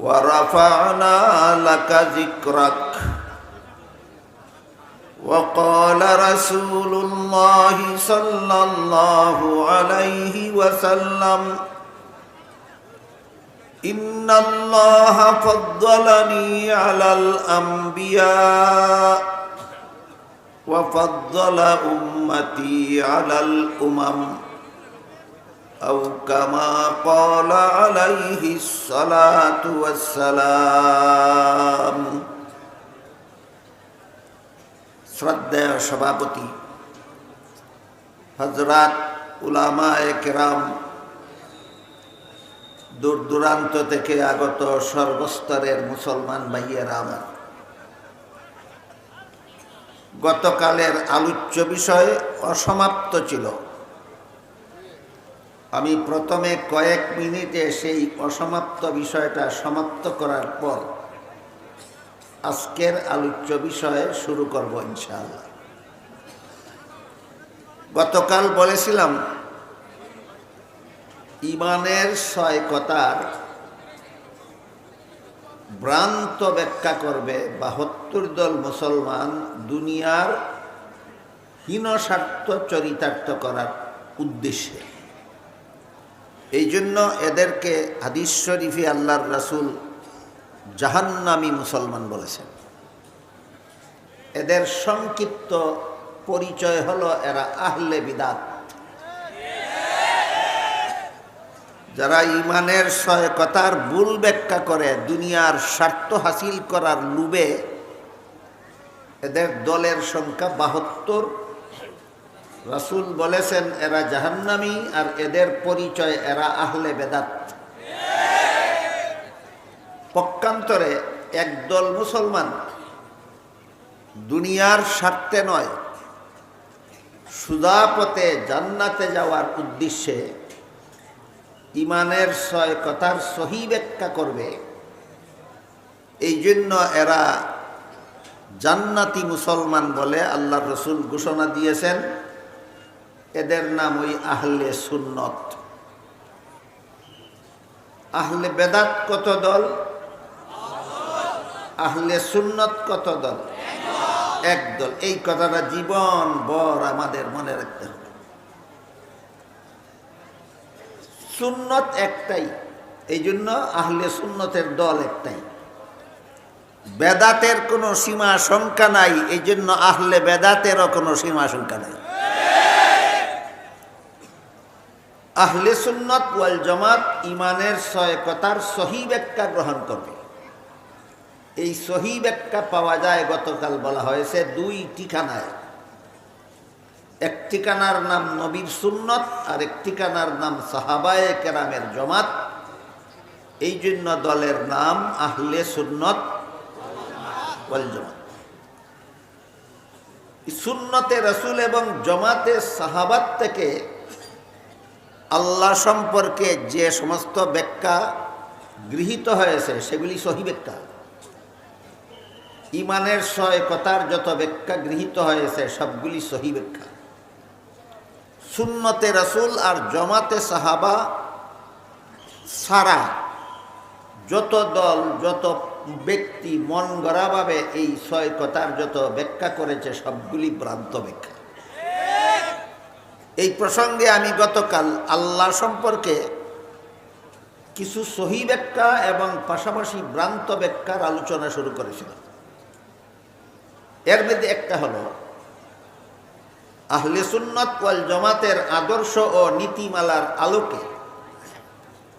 ورفعنا لك ذكرك وقال رسول الله صلى الله عليه وسلم إن الله فضلني على الأنبياء وفضل أمتي على الأمم أو كما قال عليه الصلاة والسلام শ্রদ্ধেয় সভাপতি হজরত উলামা একরাম দূর দূরান্ত থেকে আগত সর্বস্তরের মুসলমান ভাইয়েরা আমার গতকালের আলোচ্য বিষয় অসমাপ্ত ছিল আমি প্রথমে কয়েক মিনিটে সেই অসমাপ্ত বিষয়টা সমাপ্ত করার পর আজকের আলোচ্য বিষয়ে শুরু করব ইনশাআল্লাহ। গতকাল বলেছিলাম, ইমানের ছয় কথার ভ্রান্ত ব্যাখ্যা করবে বাহাত্তর দল মুসলমান দুনিয়ার হীনস্বার্থ চরিতার্থ করার উদ্দেশ্যে। এই জন্য এদেরকে হাদিস শরীফে আল্লাহর রাসুল জাহান্নামি মুসলমান বলেছেন। এদের সংক্ষিপ্ত পরিচয় হলো এরা আহলে বিদাত। যারা ইমানের সহায়কতার ভুল ব্যাখ্যা করে, দুনিয়ার স্বার্থ হাসিল করার লুবে এদের দলের সংখ্যা বাহাত্তর রাসুল বলেছেন, এরা জাহান্নামি আর এদের পরিচয় এরা আহলে বেদাত। পক্ষান্তরে একদল মুসলমান দুনিয়ার স্বার্থে নয় সুদাপথে জান্নাতে যাওয়ার উদ্দেশ্যে ইমানের ছয় কথার সহি ব্যাখ্যা করবে। এই জন্য এরা জান্নাতি মুসলমান বলে আল্লাহ রসুল ঘোষণা দিয়েছেন। এদের নাম ওই আহলে সুন্নত। আহলে বেদাত কত দল? আহলে সুন্নত কত দল? এক দল। এই কথাটা জীবন বর আমাদের মনে রাখতে হবে। সুন্নত একটাই এই জন্য আহলে সুন্নতের দল একটাই। বেদাতের কোনো সীমা সংখ্যা নাই এই জন্য আহলে বেদাতেরও কোনো সীমা সংখ্যা নাই। আহলে সুন্নত ওয়াল জামাত ইমানের ছয় কথার সহি ব্যাখ্যা গ্রহণ করবে। এই সহি ব্যাখ্যা পাওয়া যায় গতকাল বলা হয়েছে দুই ঠিকানায়। এক ঠিকানার নাম নবীর সুন্নত, আর এক ঠিকানার নাম সাহাবায়ে কেরামের জমাত। এই জন্য দলের নাম আহলে সুন্নত ওয়াল জমাত। সুন্নতে রসুল এবং জমাতে সাহাবাত থেকে আল্লাহ সম্পর্কে যে সমস্ত ব্যাখ্যা গৃহীত হয়েছে, সেগুলি সহি ব্যাখ্যা। ইমানের ছয় কথার যত ব্যাখ্যা গৃহীত হয়েছে, সবগুলি সহি ব্যাখ্যা। সুন্নতে রসুল আর জমাতে সাহাবা সারা যত দল, যত ব্যক্তি মন গড়াভাবে এই ছয় কথার যত ব্যাখ্যা করেছে, সবগুলি ভ্রান্ত ব্যাখ্যা। এই প্রসঙ্গে আমি গতকাল আল্লাহ সম্পর্কে কিছু সহি ব্যাখ্যা এবং পাশাপাশি ভ্রান্ত ব্যাখ্যার আলোচনা শুরু করেছিলাম। এর মধ্যে একটা হলো, আহলে সুন্নত ওয়াল জমাতের আদর্শ ও নীতিমালার আলোকে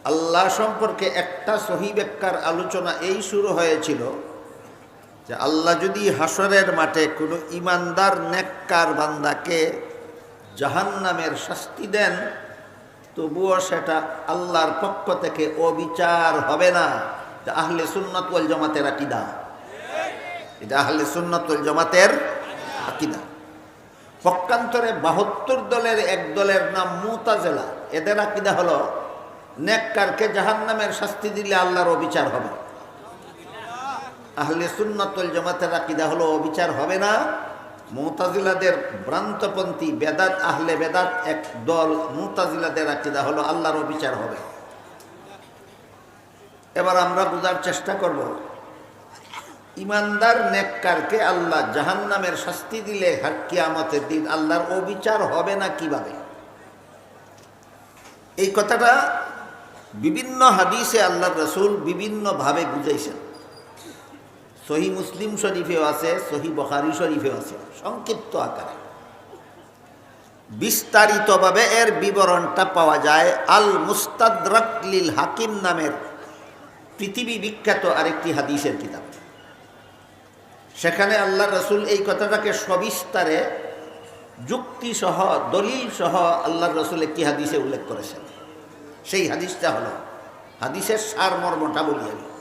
আল্লাহ সম্পর্কে একটা সহি ব্যাখ্যার আলোচনা এই শুরু হয়েছিল যে আল্লাহ যদি হাসরের মাঠে কোনো ইমানদার, নেককার বান্দাকে জাহান্নামের শাস্তি দেন, তবুও সেটা আল্লাহর পক্ষ থেকে অবিচার হবে না। আহলে সুন্নত ওয়াল জামাতের আকিদা। এটা আহলে সুন্নতুল জমাতের আকিদা। পক্ষান্তরে বাহাত্তর দলের এক দলের নাম মুতাজেলা। এদের আকিদা হলো, নেককারকে জাহান্নামের শাস্তি দিলে আল্লাহর অবিচার হবে। আহলে সুন্নতুল জামাতের আকিদা হলো, অবিচার হবে না। মুতাজিলাদের ভ্রান্তপন্থী বেদাত, আহলে বেদাত এক দল মুতাজিলাদের আকিদা হলো আল্লাহর অবিচার হবে। এবার আমরা বোঝার চেষ্টা করব, ইমানদার নেককারকে আল্লাহ জাহান্নামের শাস্তি দিলে কিয়ামতের দিন আল্লাহর অবিচার হবে না কীভাবে? এই কথাটা বিভিন্ন হাদিসে আল্লাহ রসুল বিভিন্নভাবে বুঝাইছেন। সহি মুসলিম শরীফেও আছে, সহি বখারি শরীফেও আছে। সংক্ষিপ্ত আকারে। বিস্তারিতভাবে এর বিবরণটা পাওয়া যায় আল মুস্তাদ্রাক লিল হাকিম নামের পৃথিবী বিখ্যাত আরেকটি হাদিসের কিতাব। সেখানে আল্লাহ রসুল এই কথাটাকে সবিস্তারে যুক্তি সহ দলিল সহ আল্লাহ রসুল একটি হাদিসে উল্লেখ করেছেন। সেই হাদিসটা হলো, হাদিসের সার মর্মটা বলি আমি।